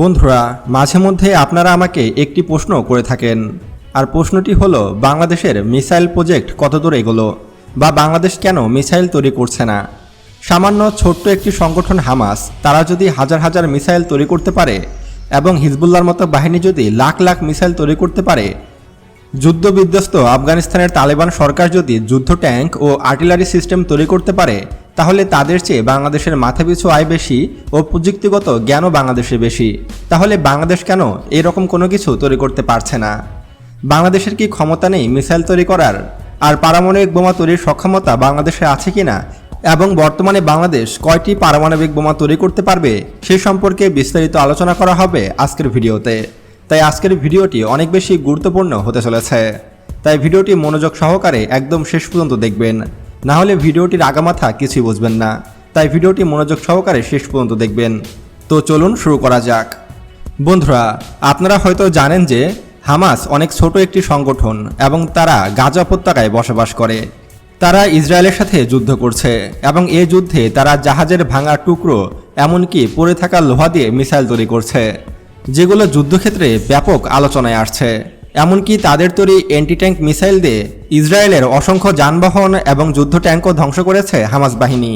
বন্ধুরা, মাঝে মধ্যে আপনারা আমাকে একটি প্রশ্ন করে থাকেন। আর প্রশ্নটি হলো, বাংলাদেশের মিসাইল প্রজেক্ট কতদূর এগোলো? বা বাংলাদেশ কেন মিসাইল তৈরি করছে না? সামান্য ছোট্ট একটি সংগঠন হামাস, তারা যদি হাজার হাজার মিসাইল তৈরি করতে পারে, এবং হিজবুল্লার মতো বাহিনী যদি লাখ লাখ মিসাইল তৈরি করতে পারে যুদ্ধ বিধ্বস্ত আফগানিস্তানের তালেবান সরকার যদি যুদ্ধ ট্যাঙ্ক ও আর্টিলারি সিস্টেম তৈরি করতে পারে তাহলে তাদের চেয়ে বাংলাদেশের মাথাপিছু আয় বেশি ও প্রযুক্তিগত জ্ঞানও বাংলাদেশে বেশি। তাহলে বাংলাদেশ কেন এরকম কোনো কিছু তৈরি করতে পারছে না? বাংলাদেশের কি ক্ষমতা নেই মিসাইল তৈরি করার? আর পারমাণবিক বোমা তৈরির সক্ষমতা বাংলাদেশে আছে কি না? এবং বর্তমানে বাংলাদেশ কয়টি পারমাণবিক বোমা তৈরি করতে পারবে সে সম্পর্কে বিস্তারিত আলোচনা করা হবে আজকের ভিডিওতে। তাই আজকের ভিডিওটি অনেক বেশি গুরুত্বপূর্ণ হতে চলেছে। তাই ভিডিওটি মনোযোগ সহকারে একদম শেষ পর্যন্ত দেখবেন। না হলে ভিডিওটির আগামাথা কিছুই বুঝবেন না। তাই ভিডিওটি মনোযোগ সহকারে শেষ পর্যন্ত দেখবেন। তো চলুন শুরু করা যাক। বন্ধুরা, আপনারা হয়তো জানেন যে হামাস অনেক ছোট একটি সংগঠন এবং তারা গাজা উপত্যকায় বসবাস করে। তারা ইসরায়েলের সাথে যুদ্ধ করছে এবং এই যুদ্ধে তারা জাহাজের ভাঙা টুকরো এমনকি পড়ে থাকা লোহা দিয়ে মিসাইল তৈরি করছে, যেগুলো যুদ্ধক্ষেত্রে ব্যাপক আলোচনায় আসছে। এমনকি তাদের তৈরি অ্যান্টি ট্যাঙ্ক মিসাইল দিয়ে ইসরায়েলের অসংখ্য যানবাহন এবং যুদ্ধ ট্যাঙ্কও ধ্বংস করেছে হামাস বাহিনী।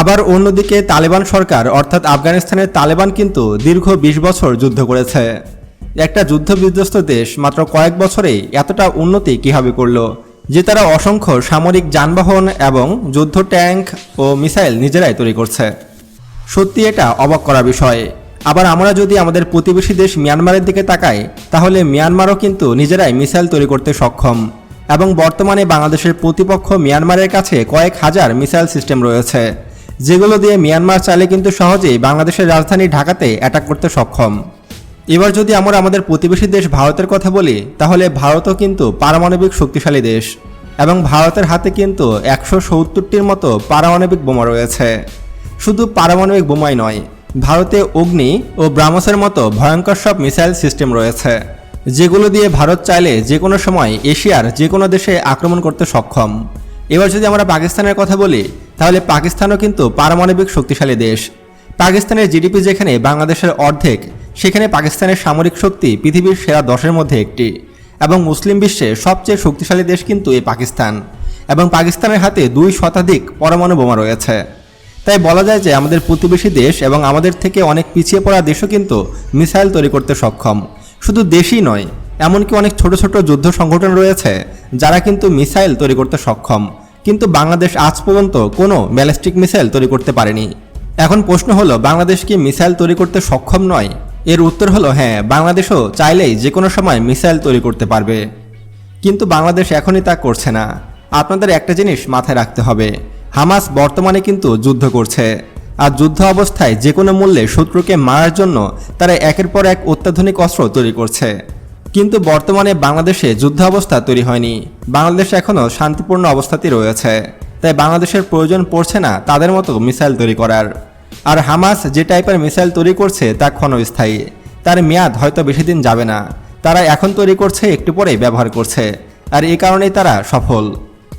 আবার অন্যদিকে তালেবান সরকার, অর্থাৎ আফগানিস্তানের তালেবান কিন্তু দীর্ঘ ২০ বছর যুদ্ধ করেছে। একটা যুদ্ধ বিধ্বস্ত দেশ মাত্র কয়েক বছরেই এতটা উন্নতি কীভাবে করল, যে তারা অসংখ্য সামরিক যানবাহন এবং যুদ্ধ ট্যাঙ্ক ও মিসাইল নিজেরাই তৈরি করছে। সত্যি এটা অবাক করা বিষয়। আবার আমরা যদি আমাদের প্রতিবেশী দেশ মিয়ানমারের দিকে তাকাই, তাহলে মিয়ানমারও কিন্তু নিজেরাই মিসাইল তৈরি করতে সক্ষম। এবং বর্তমানে বাংলাদেশের প্রতিপক্ষ মিয়ানমারের কাছে কয়েক হাজার মিসাইল সিস্টেম রয়েছে, যেগুলো দিয়ে মিয়ানমার চাইলে কিন্তু সহজেই বাংলাদেশের রাজধানী ঢাকাতে অ্যাটাক করতে সক্ষম। এবার যদি আমরা আমাদের প্রতিবেশী দেশ ভারতের কথা বলি, তাহলে ভারতও কিন্তু পারমাণবিক শক্তিশালী দেশ, এবং ভারতের হাতে কিন্তু একশো সত্তরটির মতো পারমাণবিক বোমা রয়েছে। শুধু পারমাণবিক বোমাই নয় ভারতে অগ্নি ও ব্রাহ্মসের মতো ভয়ঙ্কর সব মিসাইল সিস্টেম রয়েছে, যেগুলো দিয়ে ভারত চাইলে যে কোনো সময় এশিয়ার যে কোনো দেশে আক্রমণ করতে সক্ষম। এবার যদি আমরা পাকিস্তানের কথা বলি, তাহলে পাকিস্তানও কিন্তু পারমাণবিক শক্তিশালী দেশ। পাকিস্তানের জিডিপি যেখানে বাংলাদেশের অর্ধেক, সেখানে পাকিস্তানের সামরিক শক্তি পৃথিবীর সেরা দশের মধ্যে একটি। এবং মুসলিম বিশ্বে সবচেয়ে শক্তিশালী দেশ কিন্তু এই পাকিস্তান। এবং পাকিস্তানের হাতে দুই শতাধিক পরমাণু বোমা রয়েছে। তাই বলা যায় যে আমাদের প্রতিবেশী দেশ এবং আমাদের থেকে অনেক পিছিয়ে পড়া দেশও কিন্তু মিসাইল তৈরি করতে সক্ষম। শুধু দেশই নয়, এমনকি অনেক ছোট ছোট যুদ্ধ সংগঠন রয়েছে যারা কিন্তু মিসাইল তৈরি করতে সক্ষম। কিন্তু বাংলাদেশ আজ পর্যন্ত কোনো ব্যালিস্টিক মিসাইল তৈরি করতে পারেনি। এখন প্রশ্ন হলো, বাংলাদেশ কি মিসাইল তৈরি করতে সক্ষম নয়? এর উত্তর হলো হ্যাঁ বাংলাদেশও চাইলেই যে কোনো সময় মিসাইল তৈরি করতে পারবে। কিন্তু বাংলাদেশ এখনই তা করছে না। আপনাদের একটা জিনিস মাথায় রাখতে হবে। হামাস বর্তমানে কিন্তু যুদ্ধ করছে। আর যুদ্ধ অবস্থায় যে কোনো মূল্যে শত্রুকে মারার জন্য তারা একের পর এক অত্যাধুনিক অস্ত্র তৈরি করছে। কিন্তু বর্তমানে বাংলাদেশে যুদ্ধ অবস্থা তৈরি হয়নি। বাংলাদেশ এখনও শান্তিপূর্ণ অবস্থাতেই রয়েছে। তাই বাংলাদেশের প্রয়োজন পড়ছে না তাদের মতো মিসাইল তৈরি করার। আর হামাস যে টাইপের মিসাইল তৈরি করছে তা ক্ষণস্থায়ী। তার মেয়াদ হয়তো বেশি দিন যাবে না। তারা এখন তৈরি করছে একটু পরেই ব্যবহার করছে। আর এই কারণেই তারা সফল।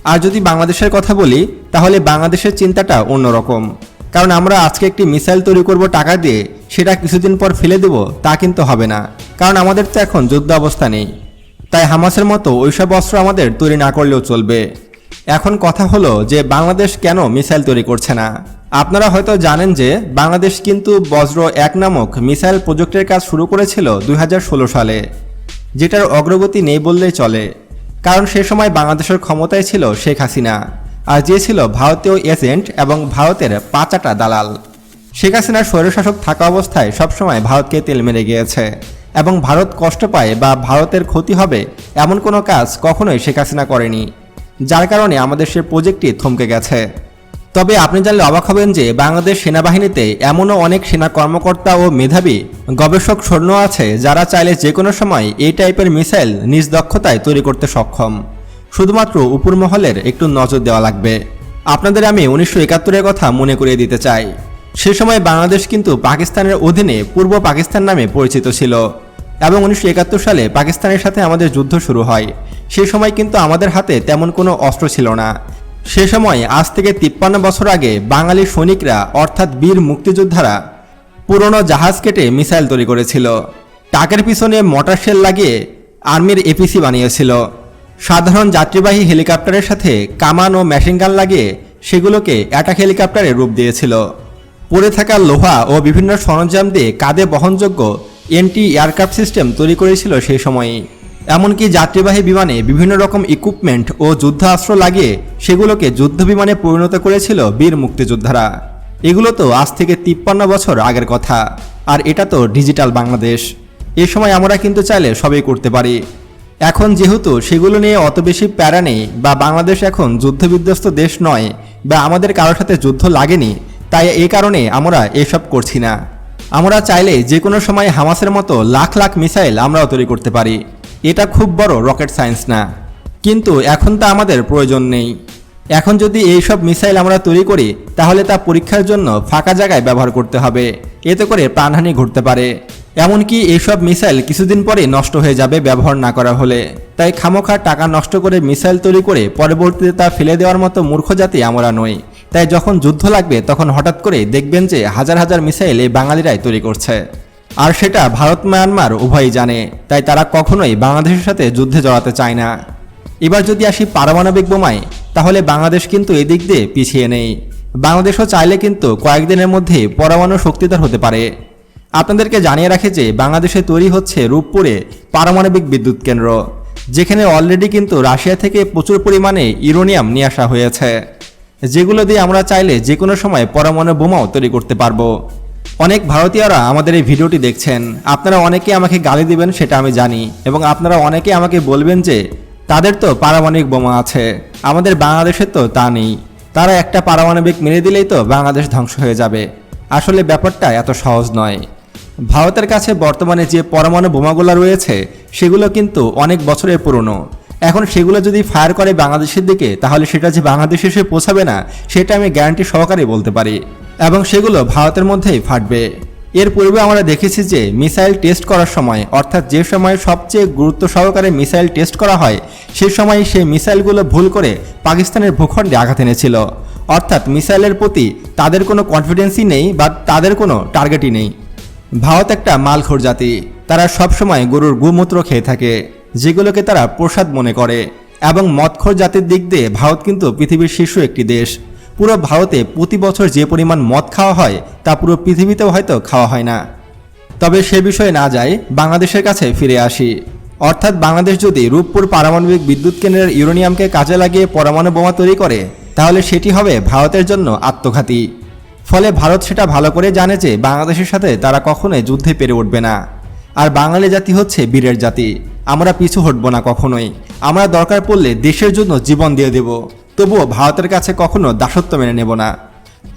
আর যদি বাংলাদেশের কথা বলি, তাহলে বাংলাদেশের চিন্তাটা অন্যরকম। কারণ আমরা আজকে একটি মিসাইল তৈরি করব টাকা দিয়ে, সেটা কিছুদিন পর ফেলে দেব, তা কিন্তু হবে না। কারণ আমাদের তো এখন যুদ্ধ অবস্থা নেই। তাই হামাসের মতো ওইসব অস্ত্র আমাদের তৈরি না করলেও চলবে। এখন কথা হলো যে, বাংলাদেশ কেন মিসাইল তৈরি করছে না? আপনারা হয়তো জানেন যে, বাংলাদেশ কিন্তু বজ্র এক নামক মিসাইল প্রজেক্টের কাজ শুরু করেছিল দুই হাজার ষোলো সালে, যেটার অগ্রগতি নেই বললেই চলে। কারণ সে সময় বাংলাদেশের ক্ষমতায় ছিল শেখ হাসিনা, আর যে ছিল ভারতীয় এজেন্ট এবং ভারতের পাচাটা দালাল। শেখ হাসিনার স্বৈরশাসক থাকা অবস্থায় সবসময় ভারতকে তেল মেরে গিয়েছে এবং ভারত কষ্ট পায় বা ভারতের ক্ষতি হবে এমন কোনো কাজ কখনোই শেখ হাসিনা করেনি, যার কারণে আমাদের সে প্রজেক্টটি থমকে গেছে। তবে আপনি জানলে অবাক হবেন যে বাংলাদেশ সেনাবাহিনীতে এমনও অনেক সেনা কর্মকর্তা ও মেধাবী গবেষক সৈন্য আছে যারা চাইলে যে কোনো সময় এই টাইপের মিসাইল নিজ দক্ষতায় তৈরি করতে সক্ষম। শুধুমাত্র উপর মহলের একটু নজর দেওয়া লাগবে। আপনাদের আমি উনিশশো একাত্তরের কথা মনে করিয়ে দিতে চাই। সে সময় বাংলাদেশ কিন্তু পাকিস্তানের অধীনে পূর্ব পাকিস্তান নামে পরিচিত ছিল এবং উনিশশো একাত্তর সালে পাকিস্তানের সাথে আমাদের যুদ্ধ শুরু হয়। সে সময় কিন্তু আমাদের হাতে তেমন কোনো অস্ত্র ছিল না। সে সময় আজ থেকে তিপ্পান্ন বছর আগে বাঙালি সৈনিকরা, অর্থাৎ বীর মুক্তিযোদ্ধারা, পুরনো জাহাজ কেটে মিসাইল তৈরি করেছিল। টাকের পিছনে মোটর শেল লাগিয়ে আর্মির এপিসি বানিয়েছিল। সাধারণ যাত্রীবাহী হেলিকপ্টারের সাথে কামান ও মেশিনগান লাগিয়ে সেগুলোকে অ্যাটাক হেলিকপ্টারে রূপ দিয়েছিল। পড়ে থাকা লোহা ও বিভিন্ন সরঞ্জাম দিয়ে কাঁধে বহনযোগ্য এন্টি এয়ারক্রাফট সিস্টেম তৈরি করেছিল সেই সময়ই। এমনকি যাত্রীবাহী বিমানে বিভিন্ন রকম ইকুইপমেন্ট ও যুদ্ধাস্ত্র লাগিয়ে সেগুলোকে যুদ্ধ বিমানে পরিণত করেছিল বীর মুক্তিযোদ্ধারা। এগুলো তো আজ থেকে তিপ্পান্ন বছর আগের কথা। আর এটা তো ডিজিটাল বাংলাদেশ। এ সময় আমরা কিন্তু চাইলে সবই করতে পারি। এখন যেহেতু সেগুলো নিয়ে অত বেশি প্যারা নেই বা বাংলাদেশ এখন যুদ্ধবিধ্বস্ত দেশ নয় বা আমাদের কারোর সাথে যুদ্ধ লাগেনি, তাই এই কারণে আমরা এসব করছি না। আমরা চাইলে যে কোনো সময় হামাসের মতো লাখ লাখ মিসাইল আমরাও তৈরি করতে পারি। এটা খুব বড় রকেট সায়েন্স না। কিন্তু এখন তা আমাদের প্রয়োজন নেই। এখন যদি এই সব মিসাইল আমরা তৈরি করি, তাহলে তা পরীক্ষার জন্য ফাঁকা জায়গায় ব্যবহার করতে হবে। এতে করে প্রাণহানি ঘটতে পারে। এমনকি এইসব মিসাইল কিছুদিন পরে নষ্ট হয়ে যাবে ব্যবহার না করা হলে। তাই খামোখা টাকা নষ্ট করে মিসাইল তৈরি করে পরবর্তীতে তা ফেলে দেওয়ার মতো মূর্খ জাতি আমরা নই। তাই যখন যুদ্ধ লাগবে, তখন হঠাৎ করে দেখবেন যে হাজার হাজার মিসাইল এই বাঙালিরাই তৈরি করছে। আর সেটা ভারত মায়ানমার উভয়ই জানে, তাই তারা কখনোই বাংলাদেশের সাথে যুদ্ধে জড়াতে চায় না। এবার যদি আসি পারমাণবিক বোমায়, তাহলে বাংলাদেশ কিন্তু এদিক দিয়ে পিছিয়ে নেই। বাংলাদেশও চাইলে কিন্তু কয়েকদিনের মধ্যে পরমাণু শক্তিধর হতে পারে। আপনাদেরকে জানিয়ে রাখে যে বাংলাদেশে তৈরি হচ্ছে রূপপুরে পারমাণবিক বিদ্যুৎ কেন্দ্র, যেখানে অলরেডি কিন্তু রাশিয়া থেকে প্রচুর পরিমাণে ইউরোনিয়াম নিয়ে আসা হয়েছে। যেগুলো দিয়ে আমরা চাইলে যে কোনো সময় পরমাণু বোমাও তৈরি করতে পারব। অনেক ভারতীয়রা আমাদের এই ভিডিওটি দেখছেন। আপনারা অনেকে আমাকে গালি দিবেন, সেটা আমি জানি। এবং আপনারা অনেকে আমাকে বলবেন যে, তাদের তো পারমাণবিক বোমা আছে। আমাদের বাংলাদেশের তো তা নেই। তারা একটা পারমাণবিক মেরে দিলেই তো বাংলাদেশ ধ্বংস হয়ে যাবে। আসলে ব্যাপারটা এত সহজ নয়। ভারতের কাছে বর্তমানে যে পরমাণু বোমাগুলো রয়েছে, সেগুলো কিন্তু অনেক বছরের পুরনো। এখন সেগুলো যদি ফায়ার করে বাংলাদেশের দিকে, তাহলে সেটা যে বাংলাদেশে এসে পৌঁছাবে না, সেটা আমি গ্যারান্টি সহকারে বলতে পারি। এবং সেগুলো ভারতের মধ্যেই ফাটবে। এর পূর্বে আমরা দেখেছি যে মিসাইল টেস্ট করার সময়, অর্থাৎ যে সময় সবচেয়ে গুরুত্ব সহকারে মিসাইল টেস্ট করা হয়, সে সময় সেই মিসাইলগুলো ভুল করে পাকিস্তানের ভূখণ্ডে আঘাত এনেছিল। অর্থাৎ মিসাইলের প্রতি তাদের কোনো কনফিডেন্সই নেই বা তাদের কোনো টার্গেটই নেই। ভারত একটা মালখোর জাতি। তারা সবসময় গরুর গোমূত্র খেয়ে থাকে, যেগুলোকে তারা প্রসাদ মনে করে। এবং মদখোর জাতির দিক দিয়ে ভারত কিন্তু পৃথিবীর শীর্ষ একটি দেশ। পুরো ভারতে প্রতি বছর যে পরিমাণ মদ খাওয়া হয়, তা পুরো পৃথিবীতেও হয়তো খাওয়া হয় না। তবে সে বিষয়ে না যাই, বাংলাদেশের কাছে ফিরে আসি। অর্থাৎ বাংলাদেশ যদি রূপপুর পারমাণবিক বিদ্যুৎ কেন্দ্রের ইউরেনিয়ামকে কাজে লাগিয়ে পরমাণু বোমা তৈরি করে, তাহলে সেটি হবে ভারতের জন্য আত্মঘাতী। ফলে ভারত সেটা ভালো করে জানে যে বাংলাদেশের সাথে তারা কখনোই যুদ্ধে পেরে উঠবে না। আর বাঙালি জাতি হচ্ছে বীরের জাতি। আমরা পিছু হটব না কখনোই। আমরা দরকার পড়লে দেশের জন্য জীবন দিয়ে দেব। তবুও ভারতের কাছে কখনো দাসত্ব মেনে নেব না।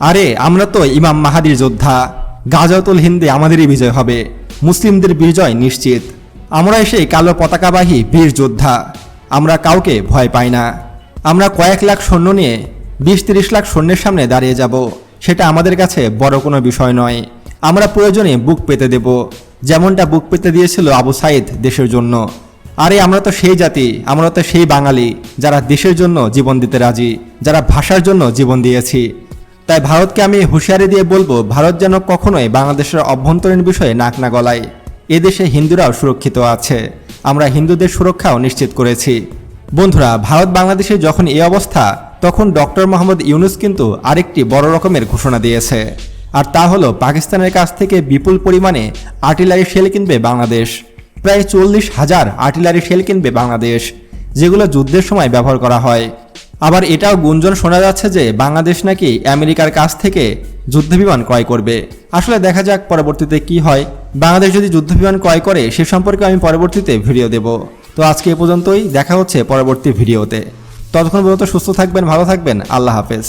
আরে, আমরা তো ইমাম মাহাদির যোদ্ধা। গাজাতুল হিন্দে আমাদেরই বিজয় হবে। মুসলিমদের বিজয় নিশ্চিত। আমরা এসে কালো পতাকাবাহী বীর যোদ্ধা। আমরা কাউকে ভয় পাই না। আমরা কয়েক লাখ সৈন্য নিয়ে বিশ তিরিশ লাখ সৈন্যের সামনে দাঁড়িয়ে যাব। সেটা আমাদের কাছে বড় কোনো বিষয় নয়। আমরা প্রয়োজনে বুক পেতে দেব। যেমনটা বুক পেতে দিয়েছিল আবু সাইদ দেশের জন্য। আরে আমরা তো সেই জাতি, আমরা তো সেই বাঙালি, যারা দেশের জন্য জীবন দিতে রাজি, যারা ভাষার জন্য জীবন দিয়েছি। তাই ভারতকে আমি হুঁশিয়ারি দিয়ে বলব, ভারত যেন কখনোই বাংলাদেশের অভ্যন্তরীণ বিষয়ে নাক না গলায়। এদেশে হিন্দুরাও সুরক্ষিত আছে। আমরা হিন্দুদের সুরক্ষাও নিশ্চিত করেছি। বন্ধুরা, ভারত বাংলাদেশে যখন এই অবস্থা, তখন ডক্টর মোহাম্মদ ইউনুস কিন্তু আরেকটি বড় রকমের ঘোষণা দিয়েছে। আর তা হলো, পাকিস্তানের কাছ থেকে বিপুল পরিমাণে আর্টিলারি শেল কিনবে বাংলাদেশ। প্রায় চল্লিশ হাজার আর্টিলারি শেল কিনবে বাংলাদেশ, যেগুলো যুদ্ধের সময় ব্যবহার করা হয়। আবার এটাও গুঞ্জন শোনা যাচ্ছে যে বাংলাদেশ নাকি আমেরিকার কাছ থেকে যুদ্ধবিমান ক্রয় করবে। আসলে দেখা যাক পরবর্তীতে কি হয়। বাংলাদেশ যদি যুদ্ধবিমান ক্রয় করে, সে সম্পর্কে আমি পরবর্তীতে ভিডিও দেব। তো আজকে এ পর্যন্তই, দেখা হচ্ছে পরবর্তী ভিডিওতে। ততক্ষণ পর্যন্ত সুস্থ থাকবেন, ভালো থাকবেন, আল্লাহ হাফেজ।